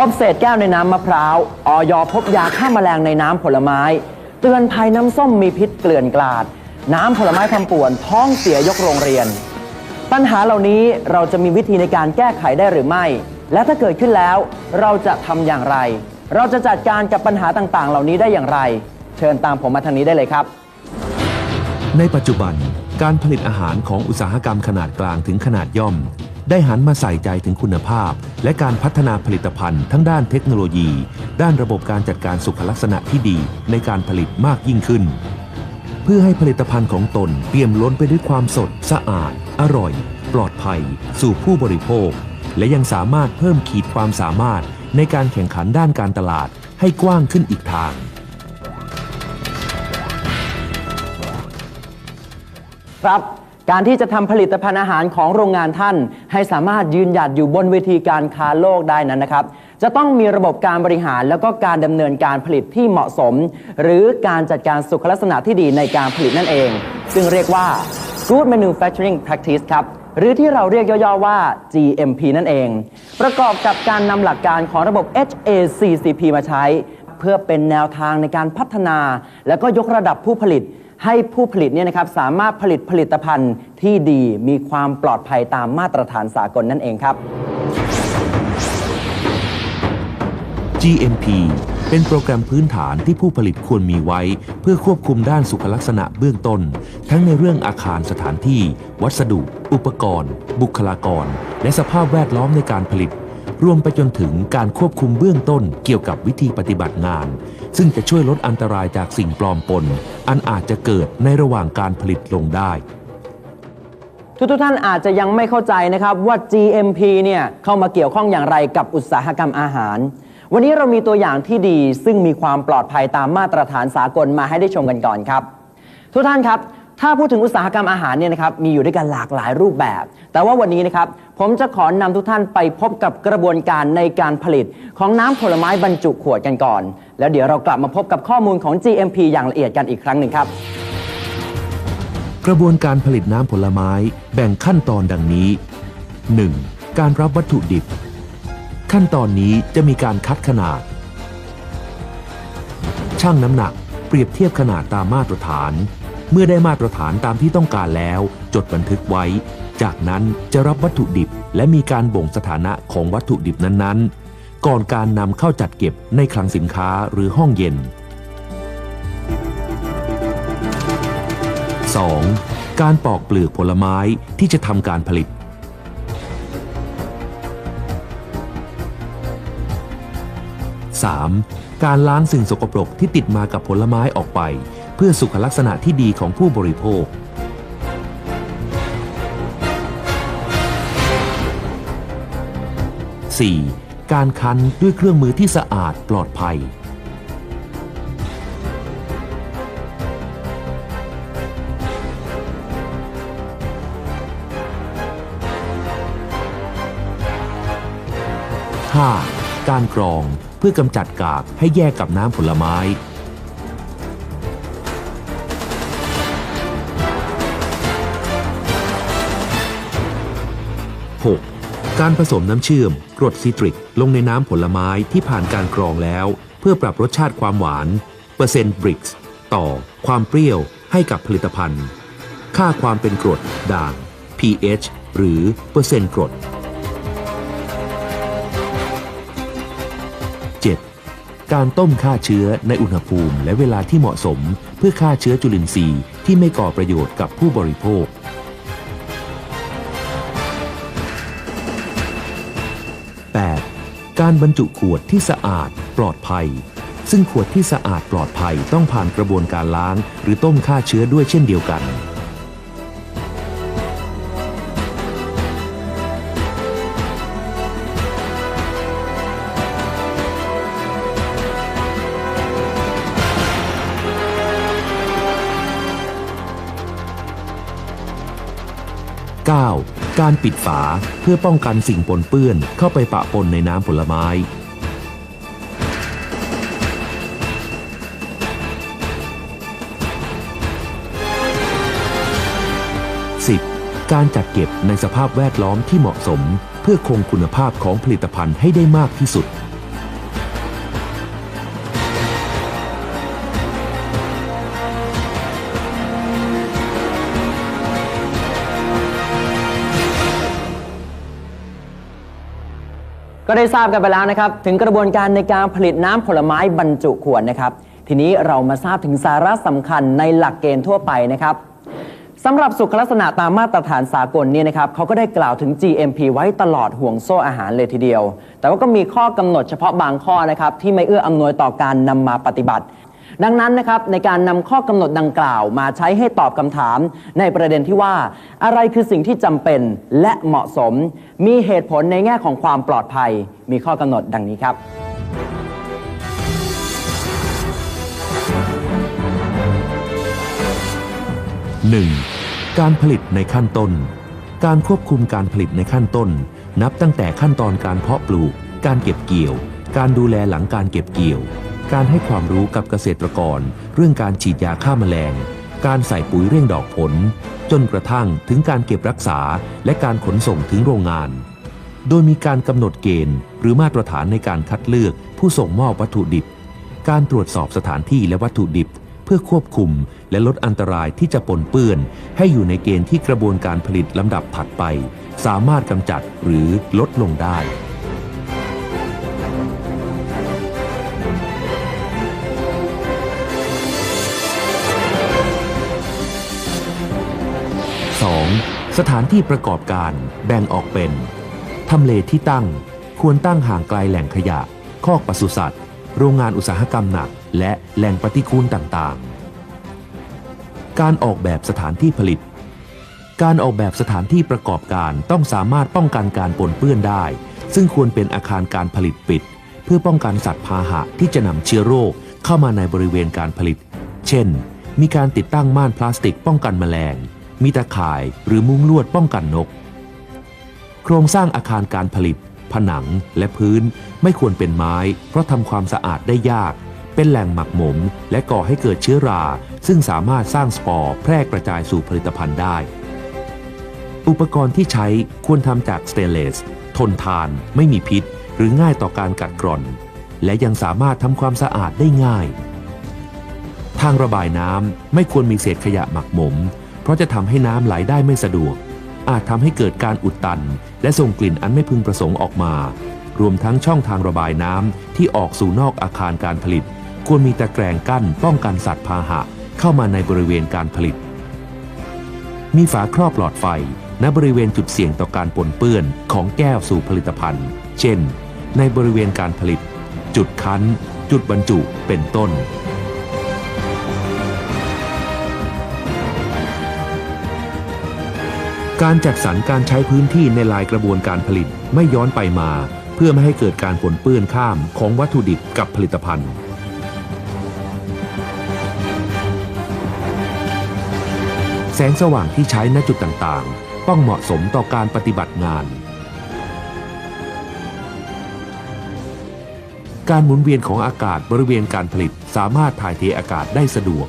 พบเศษแก้วในน้ำมะพร้าวออยพบยาฆ่าแมลงในน้ำผลไม้ เตือนภัยน้ำส้มมีพิษเกลื่อนกลาด น้ำผลไม้ทำป่วนท้องเสียยกโรงเรียน ปัญหาเหล่านี้เราจะมีวิธีในการแก้ไขได้หรือไม่ และถ้าเกิดขึ้นแล้วเราจะทำอย่างไร เราจะจัดการกับปัญหาต่างๆ เหล่านี้ได้อย่างไร เชิญตามผมมาทางนี้ได้เลยครับ ในปัจจุบันการผลิตอาหารของอุตสาหกรรมขนาดกลางถึงขนาดย่อม ได้หันมาใส่ใจถึงคุณภาพ และการพัฒนาผลิตภัณฑ์ทั้งด้านเทคโนโลยี ด้านระบบการจัดการสุขลักษณะที่ดีในการผลิตมากยิ่งขึ้น เพื่อให้ผลิตภัณฑ์ของตนเปี่ยมล้นไปด้วยความสด สะอาด อร่อย ปลอดภัย สู่ผู้บริโภค และยังสามารถเพิ่มขีดความสามารถในการแข่งขันด้านการตลาดให้กว้างขึ้นอีกทางครับ การที่จะทำผลิตภัณฑ์อาหารของโรงงานท่าน ให้สามารถยืนหยัดอยู่บนเวทีการค้าโลกได้นั้นนะครับ จะต้องมีระบบการบริหารแล้วก็การดำเนินการผลิตที่เหมาะสม หรือการจัดการสุขลักษณะที่ดีในการผลิตนั่นเอง ซึ่งเรียกว่า Good Manufacturing Practice ครับหรือที่เราเรียกย่อๆว่า GMP นั่นเอง ประกอบกับการนำหลักการของระบบ HACCP มาใช้ เพื่อเป็นแนวทางในการพัฒนา และก็ยกระดับผู้ผลิต ให้ผู้ผลิตเนี่ยนะครับสามารถผลิตผลิตภัณฑ์ที่ดีมีความปลอดภัยตามมาตรฐานสากลนั่นเองครับ GMP เป็นโปรแกรมพื้นฐานที่ผู้ผลิตควรมีไว้ เพื่อควบคุมด้านสุขลักษณะเบื้องต้น ทั้งในเรื่องอาคารสถานที่ วัสดุ อุปกรณ์ บุคลากร และสภาพแวดล้อมในการผลิต รวมไปจนถึงการควบคุมเบื้องต้นเกี่ยวกับวิธีปฏิบัติงาน ซึ่งจะช่วยลดอันตรายจากสิ่งปลอมปน อันอาจจะเกิดในระหว่างการผลิตลงได้ทุกท่านอาจจะยังไม่เข้าใจนะครับว่า GMP เนี่ยเข้ามาเกี่ยวข้องอย่างไรกับอุตสาหกรรมอาหาร วันนี้เรามีตัวอย่างที่ดีซึ่งมีความปลอดภัยตามมาตรฐานสากลมาให้ได้ชมกันก่อนครับ ทุกท่านครับ ถ้าพูดถึงอุตสาหกรรมอาหารเนี่ยนะครับมีอยู่ด้วยกันหลากหลายรูปแบบ แต่ว่าวันนี้นะครับผมจะขอนำทุกท่านไปพบกับกระบวนการในการผลิตของน้ำผลไม้บรรจุขวดกันก่อน แล้วเดี๋ยวเรากลับมาพบกับข้อมูลของ GMP อย่างละเอียดกันอีกครั้งหนึ่งครับ กระบวนการผลิตน้ำผลไม้แบ่งขั้นตอนดังนี้ 1. การรับวัตถุดิบ ขั้นตอนนี้จะมีการคัดขนาดชั่งน้ำหนักเปรียบเทียบขนาดตามมาตรฐาน เมื่อได้มาตรฐานตามที่ต้องการแล้ว จดบันทึกไว้ จากนั้นจะรับวัตถุดิบ และมีการบ่งสถานะของวัตถุดิบนั้นๆ ก่อนการนำเข้าจัดเก็บในคลังสินค้าหรือห้องเย็น 2. การปอกเปลือกผลไม้ที่จะทำการผลิต 3. การล้างสิ่งสกปรกที่ติดมากับผลไม้ออกไป เพื่อสุขลักษณะที่ดีของผู้บริโภค 4. การคันด้วยเครื่องมือที่สะอาดปลอดภัย 5. การกรองเพื่อกำจัดกากให้แยกกับน้ำผลไม้ การผสมน้ำเชื่อมกรดซิตริก ลงในน้ำผลไม้ที่ผ่านการกรองแล้ว เพื่อปรับรสชาติความหวาน เปอร์เซ็นต์บริกส์ต่อ ความเปรี้ยวให้กับผลิตภัณฑ์ ค่าความเป็นกรดด่าง pH หรือเปอร์เซ็นต์กรด 7. การต้มฆ่าเชื้อในอุณหภูมิและเวลาที่เหมาะสม เพื่อฆ่าเชื้อจุลินทรีย์ที่ไม่ก่อประโยชน์กับผู้บริโภค การบรรจุขวดที่สะอาด ปลอดภัย ซึ่งขวดที่สะอาดปลอดภัยต้องผ่านกระบวนการล้าง หรือต้มฆ่าเชื้อด้วยเช่นเดียวกัน 9. การปิดฝาเพื่อป้องกันสิ่งปนเปื้อนเข้าไปปะปนในน้ำผลไม้ 10. การจัดเก็บในสภาพแวดล้อมที่เหมาะสม เพื่อคงคุณภาพของผลิตภัณฑ์ให้ได้มากที่สุด ก็ได้ทราบกันไปแล้วนะครับ ถึงกระบวนการในการผลิตน้ำผลไม้บรรจุขวดนะครับ ทีนี้เรามาทราบถึงสาระสำคัญในหลักเกณฑ์ทั่วไปนะครับสำหรับสุขลักษณะตามมาตรฐานสากลเนี่ยนะครับเขาก็ได้กล่าวถึง GMP ไว้ตลอดห่วงโซ่อาหารเลยทีเดียว แต่ว่าก็มีข้อกำหนดเฉพาะบางข้อนะครับที่ไม่เอื้ออำนวยต่อการนำมาปฏิบัติ ดังนั้นนะครับในการนำข้อกำหนดดังกล่าวมาใช้ให้ตอบคำถาม ในประเด็นที่ว่า อะไรคือสิ่งที่จำเป็นและเหมาะสม มีเหตุผลในแง่ของความปลอดภัย มีข้อกำหนดดังนี้ครับ 1. การผลิตในขั้นต้น การควบคุมการผลิตในขั้นต้น นับตั้งแต่ขั้นตอนการเพาะปลูก การเก็บเกี่ยว การดูแลหลังการเก็บเกี่ยว การให้ความรู้กับเกษตรกร เรื่องการฉีดยาฆ่าแมลง การใส่ปุ๋ยเร่งดอกผล จนกระทั่งถึงการเก็บรักษาและการขนส่งถึงโรงงาน โดยมีการกำหนดเกณฑ์ หรือมาตรฐานในการคัดเลือก ผู้ส่งมอบวัตถุดิบ การตรวจสอบสถานที่และวัตถุดิบ เพื่อควบคุมและลดอันตรายที่จะปนเปื้อน ให้อยู่ในเกณฑ์ที่กระบวนการผลิตลำดับถัดไป สามารถกำจัดหรือลดลงได้ สถานที่ประกอบการแบ่งออกเป็น ทำเลที่ตั้งควรตั้งห่างไกลแหล่งขยะ คอกปศุสัตว์ โรงงานอุตสาหกรรมหนัก และแหล่งปฏิกูลต่างๆ การออกแบบสถานที่ผลิต การออกแบบสถานที่ประกอบการต้องสามารถป้องกันการปนเปื้อนได้ ซึ่งควรเป็นอาคารการผลิตปิด เพื่อป้องกันสัตว์พาหะที่จะนำเชื้อโรคเข้ามาในบริเวณการผลิต เช่น มีการติดตั้งม่านพลาสติกป้องกันแมลง มีตาข่ายหรือมุ้งลวดป้องกันนก โครงสร้างอาคารการผลิต ผนังและพื้นไม่ควรเป็นไม้ เพราะทำความสะอาดได้ยาก เป็นแหล่งหมักหมม และก่อให้เกิดเชื้อรา ซึ่งสามารถสร้างสปอร์แพร่กระจายสู่ผลิตภัณฑ์ได้ อุปกรณ์ที่ใช้ควรทำจากสเตนเลส ทนทาน ไม่มีพิษ หรือง่ายต่อการกัดกร่อน และยังสามารถทำความสะอาดได้ง่าย ทางระบายน้ำไม่ควรมีเศษขยะหมักหมม เพราะจะทำให้น้ำไหลได้ไม่สะดวก อาจทำให้เกิดการอุดตัน และส่งกลิ่นอันไม่พึงประสงค์ออกมา รวมทั้งช่องทางระบายน้ำที่ออกสู่นอกอาคารการผลิต ควรมีตะแกรงกั้นป้องกันสัตว์พาหะเข้ามาในบริเวณการผลิต มีฝาครอบหลอดไฟณบริเวณจุดเสี่ยงต่อการปนเปื้อนของแก้วสู่ผลิตภัณฑ์ เช่น ในบริเวณการผลิต จุดคั้น จุดบรรจุ เป็นต้น การจัดสรรการใช้พื้นที่ในลายกระบวนการผลิตไม่ย้อนไปมา เพื่อไม่ให้เกิดการปนเปื้อนข้ามของวัตถุดิบกับผลิตภัณฑ์ แสงสว่างที่ใช้ณจุดต่างๆ ต้องเหมาะสมต่อการปฏิบัติงาน การหมุนเวียนของอากาศบริเวณการผลิตสามารถถ่ายเทอากาศได้สะดวก